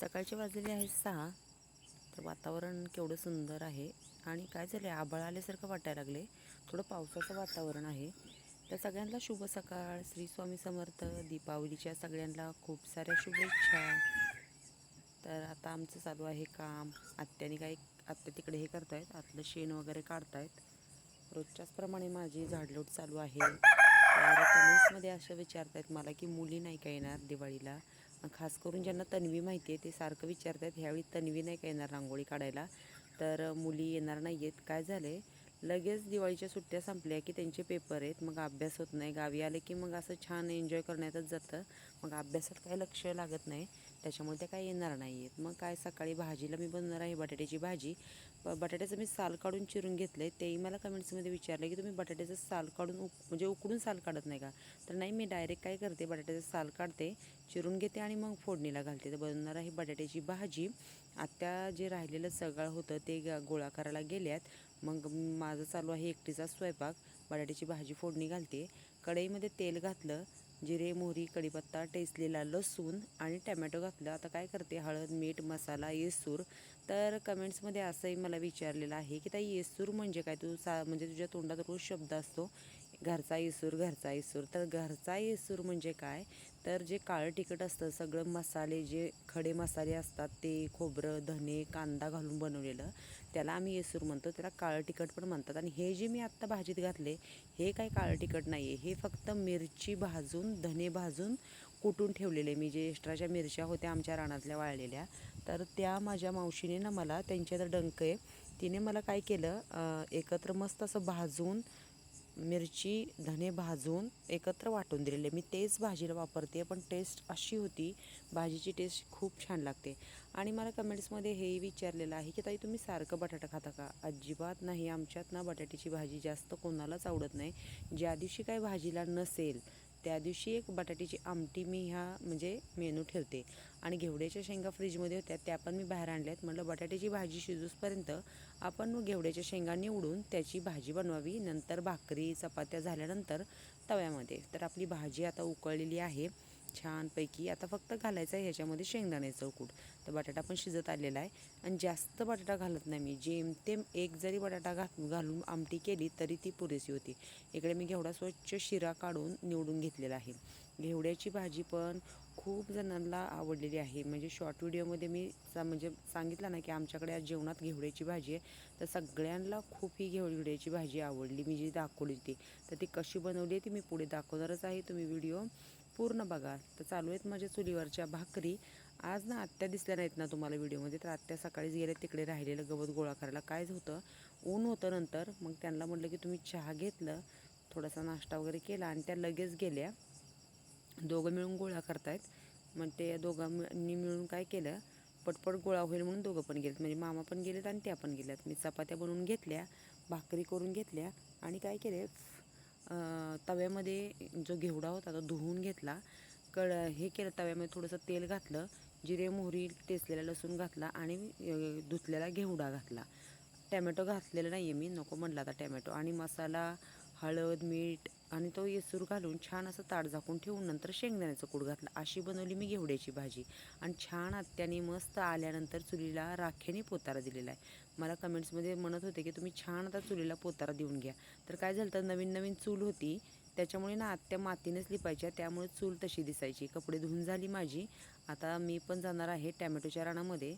सकाळचे वाजलेले आहे सहा. तर वातावरण केवढं सुंदर आहे आणि काय झालं आहे आभाळ आल्यासारखं वाटायला लागले थोडं पावसाचं वातावरण आहे. तर सगळ्यांना शुभ सकाळ. श्री स्वामी समर्थ दीपावलीच्या सगळ्यांना खूप साऱ्या शुभेच्छा. तर आता आमचं चालू आहे काम. आत्याने काही आत्या तिकडे हे करतायत आतलं शेण वगैरे काढतायत. रोजच्याच प्रमाणे माझी झाडलोट चालू आहे. तर कमेंट्समध्ये असं विचारतायत मला की मुली नाही का येणार दिवाळीला? खास करून ज्यांना तन्वी माहिती आहे ते सारखं विचारतात ह्यावेळी तन्वी नाही का येणार रांगोळी काढायला? तर मुली येणार नाही आहेत काय झालं आहे लगेच दिवाळीच्या सुट्ट्या संपल्या की त्यांचे पेपर आहेत. मग अभ्यास होत नाही. गावी आले की मग असं छान एन्जॉय करण्यातच जातं. मग अभ्यासात काही लक्ष लागत नाही. त्याच्यामुळे त्या काही येणार नाही आहेत मग काय? सकाळी भाजीला मी बनवणार आहे बटाट्याची भाजी. बटाट्याचं मी साल काढून चिरून घेतलं आहे तेही मला कमेंट्समध्ये विचारलं की तुम्ही बटाट्याचं साल काढून उक म्हणजे उकडून साल काढत नाही का? तर नाही मी डायरेक्ट काय करते बटाट्याचं साल काढते चिरून घेते आणि मग फोडणीला घालते. तर बनवणार आहे बटाट्याची भाजी. आत्या जे राहिलेलं सगळं होतं ते ग- गोळा करायला गेल्यात. मग माझं चालू आहे एकटीचा स्वयंपाक. बटाट्याची भाजी फोडणी घालते. कढईमध्ये तेल घातलं. जिरे मोहरी कढीपत्ता टेसलेला लसूण आणि टमॅटो घातलं. आता काय करते? हळद मीठ मसाला येसूर. तर कमेंट्समध्ये असंही मला विचारलेलं आहे की ताई येसूर म्हणजे काय? तू सा म्हणजे तुझ्या तोंडात रोज शब्द असतो घरचा येसूर घरचा येसूर. तर घरचा येसूर म्हणजे काय? तर जे काळं तिखट असतं सगळं मसाले जे खडे मसाले असतात ते खोबरं धने कांदा घालून बनवलेलं त्याला आम्ही येसूर म्हणतो. त्याला काळं तिखट पण म्हणतात. आणि हे जे मी आत्ता भाजीत घातले हे काय काळं तिखट नाही आहे हे फक्त मिरची भाजून धने भाजून कुटून ठेवलेले मी. जे एक्स्ट्राच्या मिरच्या होत्या आमच्या रानातल्या वाळलेल्या तर त्या माझ्या मावशीने ना मला त्यांच्या तर डंक आहे तिने मला काय केलं एकत्र मस्त असं भाजून मिरची धने भाजून एकत्र वाटून दिलेले. मी तेच भाजीला वापरते पण टेस्ट अशी होती भाजीची टेस्ट खूप छान लागते. आणि मला कमेंट्समध्ये हेही विचारलेलं आहे की ताई तुम्ही सारखं बटाटा खाता का? अजिबात नाही आमच्यात ना बटाट्याची भाजी जास्त कोणालाच आवडत नाही. ज्या दिवशी काय भाजीला नसेल त्या दिवशी एक बटाट्याची आमटी मी ह्या म्हणजे मेनू ठेवते. आणि घेवड्याच्या शेंगा फ्रीजमध्ये होत्या त्या पण मी बाहेर आणल्यात. म्हटलं बटाट्याची भाजी शिजूसपर्यंत आपण मग घेवड्याच्या शेंगा निवडून त्याची भाजी बनवावी. नंतर भाकरी चपात्या झाल्यानंतर तव्यामध्ये. तर आपली भाजी आता उकळलेली आहे. छानपैकी आता फक्त घालायचं आहे ह्याच्यामध्ये शेंगदाण्याचं कूट तर बटाटा पण शिजत आलेला आहे. आणि जास्त बटाटा घालत नाही मी. जेमतेम एक जरी बटाटा घात घालून आमटी केली तरी ती पुरेशी होती. इकडे मी घेवडा स्वच्छ शिरा काढून निवडून घेतलेला आहे. घेवड्याची भाजी पण खूप जणांना आवडलेली आहे. म्हणजे शॉर्ट व्हिडिओमध्ये मी सा म्हणजे सांगितलं ना की आमच्याकडे आज जेवणात घेवड्याची भाजी आहे. तर सगळ्यांना खूप ही घेवड्याची भाजी आवडली. मी जी दाखवली ती तर ती कशी बनवली आहे ती मी पुढे दाखवणारच आहे. तुम्ही व्हिडिओ पूर्ण बघा. तर चालू आहेत माझ्या चुलीवरच्या भाकरी. आज ना आत्या दिसल्या नाहीत ना तुम्हाला व्हिडिओमध्ये तर आत्या सकाळीच गेल्या तिकडे राहिलेलं गवत गोळा करायला. काय होतं. ऊन होतं नंतर. मग त्यांना म्हटलं की तुम्ही चहा घेतलं. थोडासा नाश्ता वगैरे केला आणि त्या लगेच गेल्या. दोघं मिळून गोळा करतायत. मग ते दोघांनी मिळून काय केलं पटपट गोळा होईल म्हणून दोघं पण गेलेत. म्हणजे मामा पण गेलेत आणि त्या पण गेल्यात. मी चपात्या बनवून घेतल्या भाकरी करून घेतल्या आणि काय केले तव्यामध्ये जो घेवडा होता तो धुवून घेतला. कड हे केलं तव्यामध्ये थोडंसं तेल घातलं जिरे मोहरी टेचलेला लसूण घातला आणि धुतलेला घेवडा घातला. टॅमॅटो घातलेला नाही आहे मी नको म्हटलं आता टॅमॅटो. आणि मसाला हळद मीठ आणि तो येसूर घालून छान असं ताट झाकून ठेवून नंतर शेंगदाण्याचं कूड घातलं. अशी बनवली मी घेवड्याची भाजी. आणि छान आत्याने मस्त आल्यानंतर चुलीला राखेने पोतारा दिलेला आहे. मला कमेंट्समध्ये म्हणत होते की तुम्ही छान आता चुलीला पोतारा देऊन घ्या. तर काय झालं तर नवीन नवीन चूल होती. त्याच्यामुळे ना आत्या मातीनेच लिपायच्या त्यामुळे चूल तशी दिसायची. कपडे धुवून झाली माझी. आता मी पण जाणार आहे टॅमॅटोच्या रानामध्ये.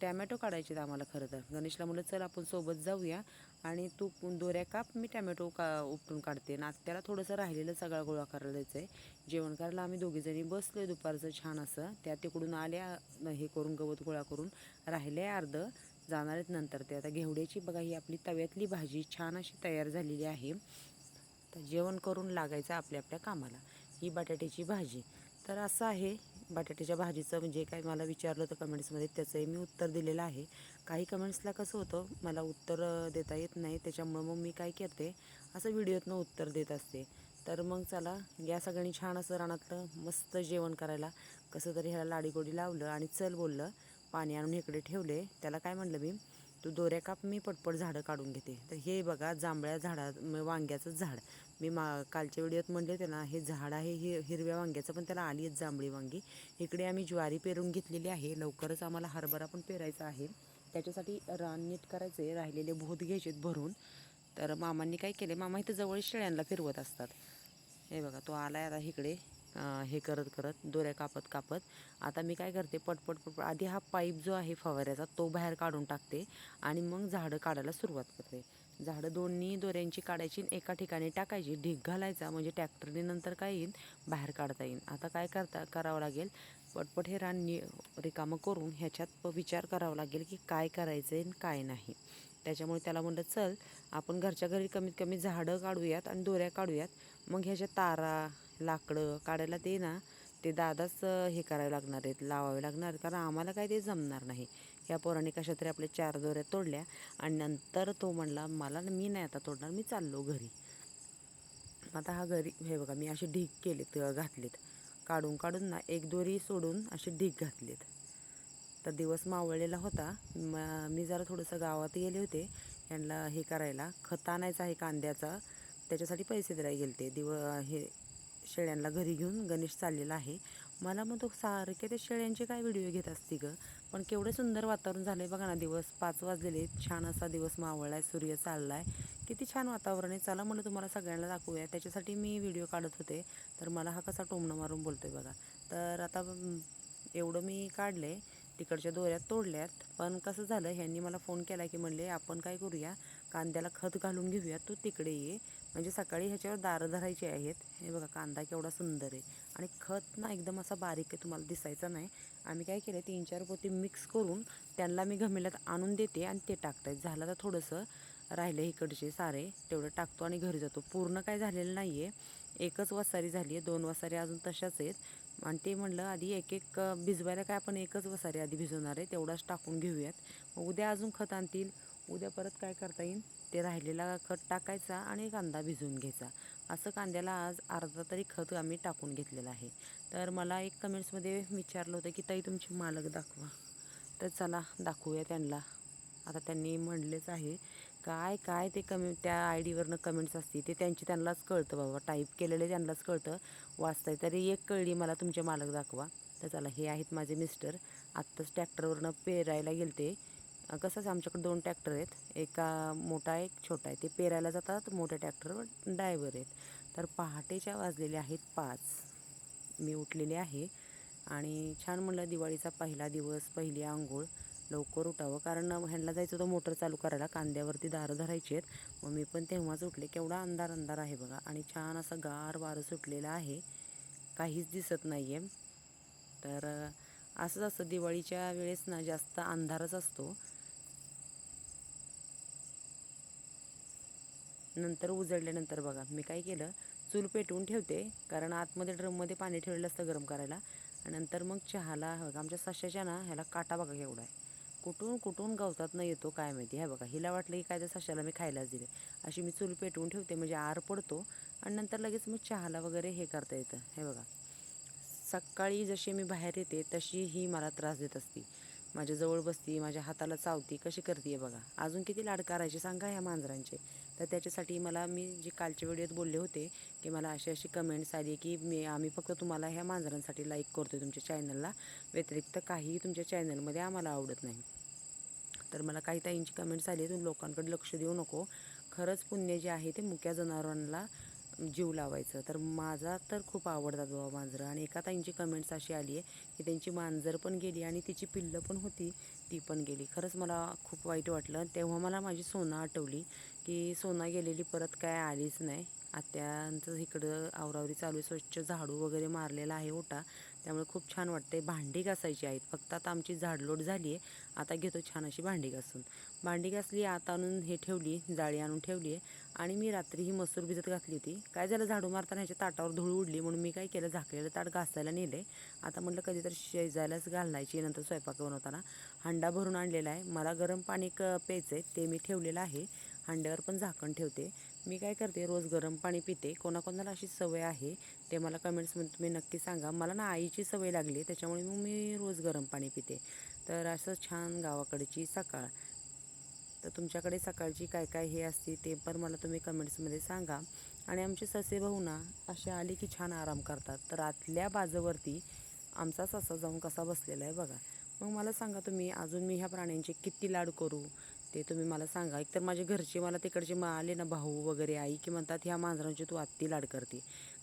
टॅमॅटो काढायचे आहेत आम्हाला खरं तर. गणेशला म्हटलं चल आपण सोबत जाऊया. आणि तू दोऱ्या काप मी टॅमॅटो का उपटून काढते. ना त्याला थोडंसं राहिलेलं सगळा गोळा करायला द्यायचं आहे जेवण करायला आम्ही दोघीजणी बसलो आहे दुपारचं छान असं. त्या तिकडून आल्या हे करून गवत गोळा करून राहिले आहे जाणार आहेत नंतर ते. आता घेवड्याची बघा ही आपली तव्यातली भाजी छान अशी तयार झालेली आहे. तर जेवण करून लागायचं आपल्या आपल्या कामाला. ही बटाट्याची भाजी. तर असं आहे. बटाट्याच्या भाजीचं म्हणजे काय मला विचारलं होतं कमेंट्समध्ये त्याचंही मी उत्तर दिलेलं आहे. काही कमेंट्सला कसं होतं मला उत्तर देता येत नाही त्याच्यामुळं मग मी काय करते असं व्हिडिओतनं उत्तर देत असते. तर मग चला या सगळ्यांनी छान असं रानातलं मस्त जेवण करायला कसं तरी ह्याला लाडीगोडी लावलं आणि चल बोललं पाणी आणून इकडे ठेवले. त्याला काय म्हणलं मी तू दोऱ्या काप मी पटपट झाडं काढून घेते. तर हे बघा जांभळ्या झाडा वांग्याचं झाड. मी मा कालच्या व्हिडिओत म्हणले होते ना हे झाड आहे हे हिरव्या वांग्याचं पण त्याला आली आहेत जांभळी वांगी. इकडे आम्ही ज्वारी पेरून घेतलेली आहे. लवकरच आम्हाला हरभरा पण पेरायचा आहे. त्याच्यासाठी रान नीट करायचं आहे राहिलेले भूत घ्यायचे भरून. तर मामांनी काय केले मामा इथं जवळ शेळ्यांना फिरवत असतात. हे बघा तो आलाय आता इकडे हे करत करत दोऱ्या कापत कापत. आता मी काय करते पटपट पटपट आधी हा पाईप जो आहे फवाऱ्याचा तो बाहेर काढून टाकते आणि मग झाडं काढायला सुरुवात करते. झाडं दोन्ही दोऱ्यांची काढायची आणि एका ठिकाणी टाकायची. ढीग घालायचा म्हणजे ट्रॅक्टरने नंतर काय येईल? बाहेर काढता येईल. आता काय करता करावं लागेल? पटपट हे रान रिकामं करून ह्याच्यात प- विचार करावा लागेल की काय करायचं आहे आणि काय नाही. त्याच्यामुळे त्याला म्हणलं चल आपण घरच्या घरी कमीत कमी झाडं काढूयात आणि दोऱ्या काढूयात. मग ह्याच्या तारा लाकडं काढायला ते ना ते दादाच हे करावे लागणार आहेत लावावे लागणार कारण आम्हाला काय ते जमणार नाही. ह्या पोराने कशा तरी आपल्या चार दोऱ्या तोडल्या आणि नंतर तो म्हणला मला मी नाही आता तोडणार मी चाललो घरी. आता हा घरी हे बघा मी असे ढीग केलेत अं, घातलेत. काढून काढून ना एक दोरी सोडून असे ढीग घातलेत. तर दिवस मावळलेला होता. म मी जरा थोडंसं गावात गेले होते. यांना हे करायला खत आणायचा आहे कांद्याचा. त्याच्यासाठी पैसे द्यायला गेले ते दिव हे शेळ्यांना घरी घेऊन गणेश चाललेला आहे. मला मग तो सारखे त्या शेळ्यांचे काय व्हिडिओ घेत असते गं? पण केवढं सुंदर वातावरण झालं आहे बघा ना दिवस. पाच वाजलेले आहेत. छान असा दिवस मावळला आहे सूर्य चालला आहे किती छान वातावरण आहे. चला म्हणलं तुम्हाला सगळ्यांना दाखवूया. त्याच्यासाठी मी व्हिडिओ काढत होते. तर मला हा कसा टोमणं मारून बोलतो आहे बघा. तर आता एवढं मी काढले तिकडच्या दोऱ्यात तोडल्यात. पण कसं झालं ह्यांनी मला फोन केला की म्हणले आपण काय करूया? कांद्याला खत घालून घेऊया. तू तिकडे ये. म्हणजे सकाळी ह्याच्यावर दारं धरायची आहेत. हे बघा कांदा केवढा सुंदर आहे. आणि खत ना एकदम असा बारीक आहे तुम्हाला दिसायचा नाही. आम्ही काय केलं तीन चार पोती मिक्स करून त्यांना मी घमेल्यात आणून देते आणि ते टाकतायत. झालं तर थोडंसं राहिलं इकडचे सारे तेवढं टाकतो आणि घरी जातो. पूर्ण काय झालेलं नाही आहे एकच वसारी झाली आहे दोन वसारी अजून तशाच आहेत. आणि ते म्हणलं आधी एक एक भिजवायला काय आपण एकच वसारी आधी भिजवणार आहे तेवढाच टाकून घेऊयात. मग उद्या अजून खत आणतील उद्या परत काय करता येईल? ते राहिलेला खत टाकायचा आणि कांदा भिजवून घ्यायचा. असं कांद्याला आज अर्धा तरी खत आम्ही टाकून घेतलेलं आहे. तर मला एक कमेंट्समध्ये विचारलं होतं की ताई तुमची मालक दाखवा. तर चला दाखवूया त्यांना. आता त्यांनी म्हणलेच आहे काय काय ते कमी त्या आय डीवरनं कमेंट्स असते ते त्यांची त्यांनाच कळतं बाबा. टाईप केलेले त्यांनाच कळतं. वाचताय तरी एक कळली मला तुमचे मालक दाखवा. तर चला हे आहेत माझे मिस्टर. आत्ताच ट्रॅक्टरवरनं पेरायला गेलते. कसंच आमच्याकडे दोन ट्रॅक्टर आहेत. एका मोठा एक छोटा आहे. ते पेरायला जातात मोठ्या ट्रॅक्टरवर डायव्हर आहेत. तर पहाटेच्या वाजलेले आहेत पाच. मी उठलेले आहे आणि छान म्हणलं दिवाळीचा पहिला दिवस पहिली आंघोळ लवकर उठावं. कारण ह्यांना जायचं होतं मोटर चालू करायला. कांद्यावरती दारं धरायची आहेत. मग मी पण तेव्हाच उठले. केवढा अंधार अंधार आहे बघा. आणि छान असं गार वारं सुटलेलं आहे. काहीच दिसत नाही आहे तर असंच असतं. दिवाळीच्या वेळेस ना जास्त अंधारच असतो. नंतर उजळल्यानंतर बघा मी काय केलं चूल पेटवून ठेवते कारण आतमध्ये ड्रममध्ये पाणी ठेवलेलं असतं गरम करायला. आणि नंतर मग चहाला बघा आमच्या सश्याच्या ना ह्याला काटा बघा एवढा आहे. कुठून कुठून गवतात न येतो काय माहिती ह्या बघा हिला वाटलं की काय त्या साश्याला मी खायलाच दिले. अशी मी चूल पेटवून ठेवते म्हणजे आर पडतो. आणि नंतर लगेच मग चहाला वगैरे हे करता येतं हे बघा. सकाळी जशी मी बाहेर येते तशी ही मला त्रास देत असती. माझ्या जवळ बसती माझ्या हाताला चावती कशी करते बघा. अजून किती लाड करायचे सांगा ह्या मांजरांचे. तर त्याच्यासाठी मला मी जे कालच्या व्हिडिओत बोलले होते की मला अशी अशी कमेंट्स आली की मी आम्ही फक्त तुम्हाला ह्या मांजरांसाठी लाईक करतो तुमच्या चॅनलला व्यतिरिक्त काहीही तुमच्या चॅनलमध्ये आम्हाला आवडत नाही. तर मला काही ताईंची कमेंट्स आली तुम्ही लोकांकडे लक्ष देऊ नको. खरंच पुण्य जे आहे ते मुक्या जनावरांना जीव लावायचं. तर माझा तर खूप आवडतात बाबा मांजरं. आणि एका ताईंची कमेंट्स अशी आली आहे की त्यांची मांजर पण गेली आणि तिची पिल्लं पण होती. ती पण गेली. खरंच मला खूप वाईट वाटलं. तेव्हा मला माझी सोना आठवली की सोना गेलेली परत काय आलीच नाही. आत्यांचं इकडं आवरावरी चालू आहे. स्वच्छ झाडू वगैरे मारलेला आहे ओटा. त्यामुळे खूप छान वाटते भांडी घासायची आहेत. फक्त आता आमची झाडलोट झाली आहे. आता घेतो छान अशी भांडी घासून. भांडी घासली आता आणून हे ठेवली जाळी आणून ठेवली आहे. आणि मी रात्री ही मसूर भिजत घातली होती. काय झालं झाडू मारताना ह्याच्या ताटावर धूळ उडली म्हणून मी काय केलं झाकलेलं ताट घासायला नेले. आता म्हटलं कधीतरी शेजायलाच घालायची नंतर स्वयंपाक बनवताना. हंडा भरून आणलेला आहे. मला गरम पाणी क प्यायचं आहे ते मी ठेवलेलं आहे. हंड्यावर पण झाकण ठेवते. मी काय करते रोज गरम पाणी पिते. कोणाकोणाला अशी सवय आहे ते मला कमेंट्समध्ये तुम्ही नक्की सांगा. मला ना आईची सवय लागली त्याच्यामुळे मग मी रोज गरम पाणी पिते. तर असं छान गावाकडची सकाळ. तर तुमच्याकडे सकाळची काय काय हे असते ते पण मला तुम्ही कमेंट्समध्ये सांगा. आणि आमचे ससे भाऊ ना असे आले की छान आराम करतात. तर आतल्या बाजूवरती आमचा ससा जाऊन कसा बसलेला आहे बघा. मग मला सांगा तुम्ही अजून मी ह्या प्राण्यांचे किती लाड करू? ते तुम्ही मला सांगा एकतर माझे घरचे मला तिकडचे मा आले ना भाऊ वगैरे आई की म्हणतात ह्या मांजरांची तू आत्ती लाड करते.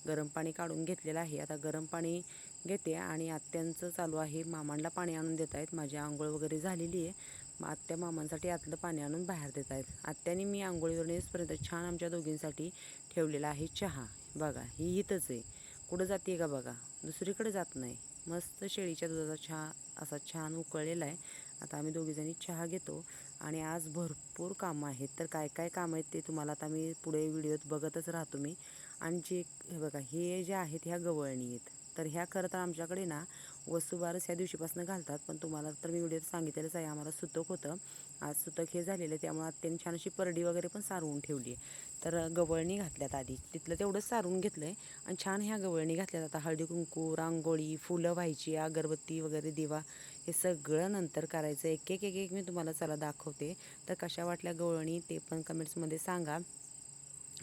गरम पाणी काढून घेतलेलं आहे. आता गरम पाणी घेते आणि आत्यांचं चालू आहे. मामांना पाणी आणून देत आहेत. माझी आंघोळ वगैरे झालेली आहे. मग आत्या मामांसाठी आतलं पाणी आणून बाहेर देत आहेत. आत्याने मी आंघोळीवरून येईपर्यंत छान आमच्या दोघींसाठी ठेवलेला आहे चहा. बघा ही इथंच आहे. कुठं जाते का बघा? दुसरीकडे जात नाही. मस्त शेळीच्या दुधाचा चहा असा छान उकळलेला आहे. आता आम्ही दोघीजणी चहा घेतो. आणि आज भरपूर कामं आहेत. तर काय काय कामं आहेत ते तुम्हाला आता मी पुढे व्हिडिओत बघतच राहतो मी. आणि जे हे बघा हे जे आहेत ह्या गवळणी आहेत. तर ह्या खरं तर आमच्याकडे ना वसुबारस ह्या दिवशीपासून घालतात. पण तुम्हाला तर मी व्हिडिओत सांगितलेलंच आहे आम्हाला सुतक होतं. आज सुतक हे झालेलं आहे त्यामुळे त्यांनी छान अशी परडी वगैरे पण सारवून ठेवली आहे. तर गवळणी घातल्यात आधी. तिथलं तेवढंच सारवून घेतलं आहे आणि छान ह्या गवळणी घातल्यात. आता हळदी कुंकू रांगोळी फुलं व्हायची अगरबत्ती वगैरे दिवा. हे सगळं नंतर करायचं. एक एक एक एक मी तुम्हाला चला दाखवते. तर कशा वाटल्या गवळणी ते पण कमेंट्समध्ये सांगा.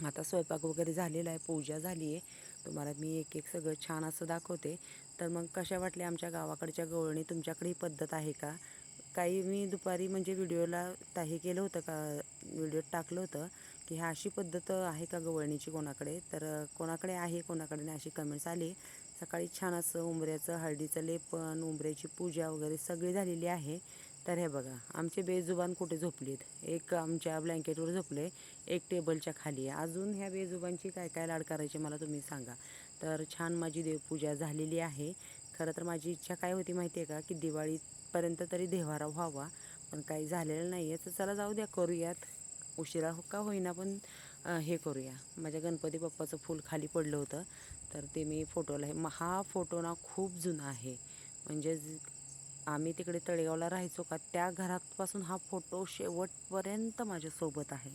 आता स्वयंपाक वगैरे झालेला आहे पूजा झाली आहे. तुम्हाला मी एक एक सगळं छान असं दाखवते. तर मग कशा वाटल्या आमच्या गावाकडच्या गवळणी? तुमच्याकडे ही पद्धत आहे का? काही मी दुपारी म्हणजे व्हिडिओला हे केलं होतं का? व्हिडिओत टाकलं होतं की ह्या अशी पद्धत आहे का गवळणीची कोणाकडे? तर कोणाकडे आहे कोणाकडे नाही अशी कमेंट्स आली. सकाळी छान असं उंबऱ्याचं हळदीचं लेपन उंबऱ्याची पूजा वगैरे सगळी झालेली आहे. तर हे बघा आमचे बेजुबान कुठे झोपलीत? एक आमच्या ब्लँकेटवर झोपले एक टेबलच्या खाली. आहे अजून ह्या बेजुबांची काय काय लाड करायची मला तुम्ही सांगा. तर छान माझी देवपूजा झालेली आहे. खरं तर माझी इच्छा काय होती माहिती आहे का? की दिवाळीपर्यंत तरी देवारा व्हावा पण काही झालेलं नाही आहे तर चला जाऊ द्या करूयात. उशिरा हो का होईना पण हे करूया. माझ्या गणपती बाप्पाचं फूल खाली पडलं होतं. तर ते मी फोटोला हे हा फोटो ना खूप जुना आहे. म्हणजे आम्ही तिकडे तळेगावला राहायचो का त्या घरापासून हा फोटो शेवटपर्यंत माझ्यासोबत आहे.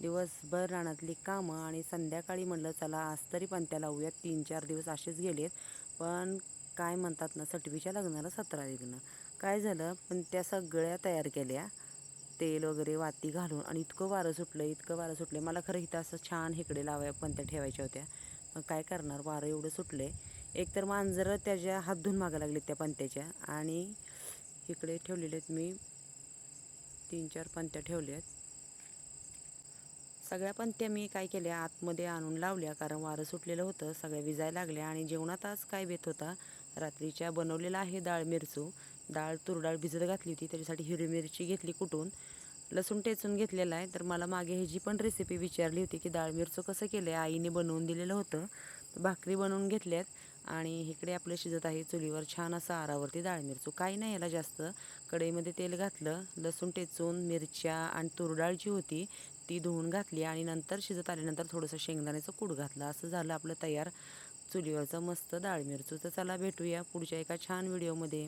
दिवसभर रानातली कामं आणि संध्याकाळी म्हणलं चला आज तरी पंत्या लावूयात. तीन चार दिवस असेच गेलेत. पण काय म्हणतात ना सटवीच्या लग्नाला सतरा लग्न काय झालं पण त्या सगळ्या तयार केल्या. तेल वगैरे वाती घालून आणि इतकं वारं सुटलं इतकं वारं सुटलं. मला खरं इथं असं छान इकडे लावाय पंत्या ठेवायच्या होत्या. मग काय करणार? वारं एवढं सुटले एकतर मांजरं त्याच्या हात धुवून मागं लागलेत त्या पंत्याच्या आणि इकडे ठेवलेले आहेत मी. तीन चार पंत्या ठेवल्या आहेत सगळ्या पंत्या मी काय केल्या? आतमध्ये आणून लावल्या कारण वारं सुटलेलं होतं. सगळ्या विजायला लागल्या. आणि जेवणात आज काय बेत होता? रात्रीच्या बनवलेला आहे डाळ मिरचू. डाळ तुरडाळ भिजत घातली होती. त्याच्यासाठी हिरवी मिरची घेतली कुटून लसूण टेचून घेतलेला आहे. तर मला मागे ह्याची पण रेसिपी विचारली होती की डाळ मिरचं कसं केलं आहे आईने बनवून दिलेलं होतं. तर भाकरी बनवून घेतल्यात. आणि इकडे आपलं शिजत आहे चुलीवर छान असं आरावरती डाळ मिरचू. काही नाही याला जास्त. कढईमध्ये तेल घातलं लसूण टेचून मिरच्या आणि तुरडाळ जी होती ती धुवून घातली आणि नंतर शिजत आल्यानंतर थोडंसं शेंगदाण्याचं कूड घातलं. असं झालं आपलं तयार. चुलीवरचं मस्त डाळ मिरचू तर चला भेटूया पुढच्या एका छान व्हिडिओमध्ये